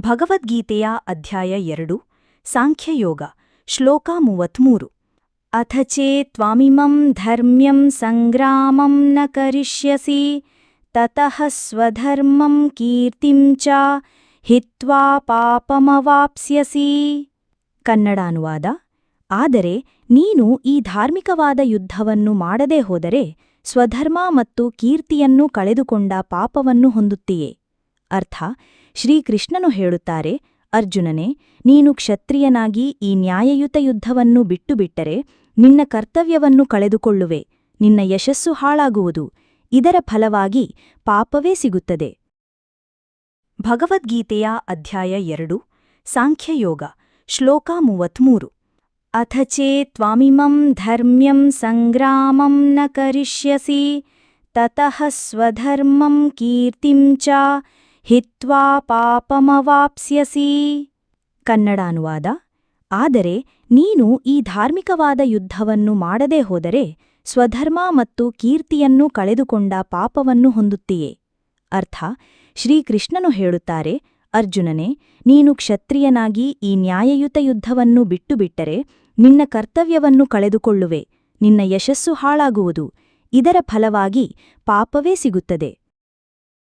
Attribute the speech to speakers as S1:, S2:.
S1: ಭಗವದ್ಗೀತೆಯ ಅಧ್ಯಾಯ ಎರಡು, ಸಾಂಖ್ಯಯೋಗ, ಶ್ಲೋಕ ಮೂವತ್ಮೂರು. ಅಥ ಚೇತ್ವಾಮಿಮಂ ಧರ್ಮ್ಯಂ ಸಂಗ್ರಾಮಂ ನ ಕರಿಷ್ಯಸಿ, ತತಃ ಸ್ವಧರ್ಮಂ ಕೀರ್ತಿಂ ಚ, ಹಿತ್ವಾ ಪಾಪಮವಾಪ್ಸ್ಯಸಿ. ಕನ್ನಡ ಅನುವಾದ, ಆದರೆ ನೀನು ಈ ಧಾರ್ಮಿಕವಾದ ಯುದ್ಧವನ್ನು ಮಾಡದೇ ಹೋದರೆ ಸ್ವಧರ್ಮ ಮತ್ತು ಕೀರ್ತಿಯನ್ನು ಕಳೆದುಕೊಂಡ ಪಾಪವನ್ನು ಹೊಂದುತ್ತೀಯೆ. ಅರ್ಥ, ಶ್ರೀಕೃಷ್ಣನು ಹೇಳುತ್ತಾರೆ, ಅರ್ಜುನನೇ, ನೀನು ಕ್ಷತ್ರಿಯನಾಗಿ ಈ ನ್ಯಾಯಯುತ ಯುದ್ಧವನ್ನು ಬಿಟ್ಟುಬಿಟ್ಟರೆ ನಿನ್ನ ಕರ್ತವ್ಯವನ್ನು ಕಳೆದುಕೊಳ್ಳುವೆ, ನಿನ್ನ ಯಶಸ್ಸು ಹಾಳಾಗುವುದು, ಇದರ ಫಲವಾಗಿ ಪಾಪವೇ ಸಿಗುತ್ತದೆ. ಭಗವದ್ಗೀತೆಯ ಅಧ್ಯಾಯ ಎರಡು, ಸಾಂಖ್ಯಯೋಗ, ಶ್ಲೋಕ ಮೂವತ್ಮೂರು. ಅಥ ಚೇತ್ವಾಮಿಮಂ ಧರ್ಮ್ಯಂ ಸಂಗ್ರಾಮಂ ನ ಕರಿಷ್ಯಸಿ, ತತಃ ಸ್ವಧರ್ಮಂ ಕೀರ್ತಿಂ ಚ ಹಿತ್ವಾ ಪಾಪಮವಾಪ್ಸ್ಯಸಿ. ಕನ್ನಡ ಅನುವಾದ, ಆದರೆ ನೀನು ಈ ಧಾರ್ಮಿಕವಾದ ಯುದ್ಧವನ್ನು ಮಾಡದೇ ಹೋದರೆ ಸ್ವಧರ್ಮ ಮತ್ತು ಕೀರ್ತಿಯನ್ನು ಕಳೆದುಕೊಂಡ ಪಾಪವನ್ನು ಹೊಂದುತ್ತೀಯೆ. ಅರ್ಥ, ಶ್ರೀಕೃಷ್ಣನು ಹೇಳುತ್ತಾರೆ, ಅರ್ಜುನನೇ, ನೀನು ಕ್ಷತ್ರಿಯನಾಗಿ ಈ ನ್ಯಾಯಯುತ ಯುದ್ಧವನ್ನು ಬಿಟ್ಟುಬಿಟ್ಟರೆ ನಿನ್ನ ಕರ್ತವ್ಯವನ್ನು ಕಳೆದುಕೊಳ್ಳುವೆ. ನಿನ್ನ ಯಶಸ್ಸು ಹಾಳಾಗುವುದು. ಇದರ ಫಲವಾಗಿ ಪಾಪವೇ ಸಿಗುತ್ತದೆ.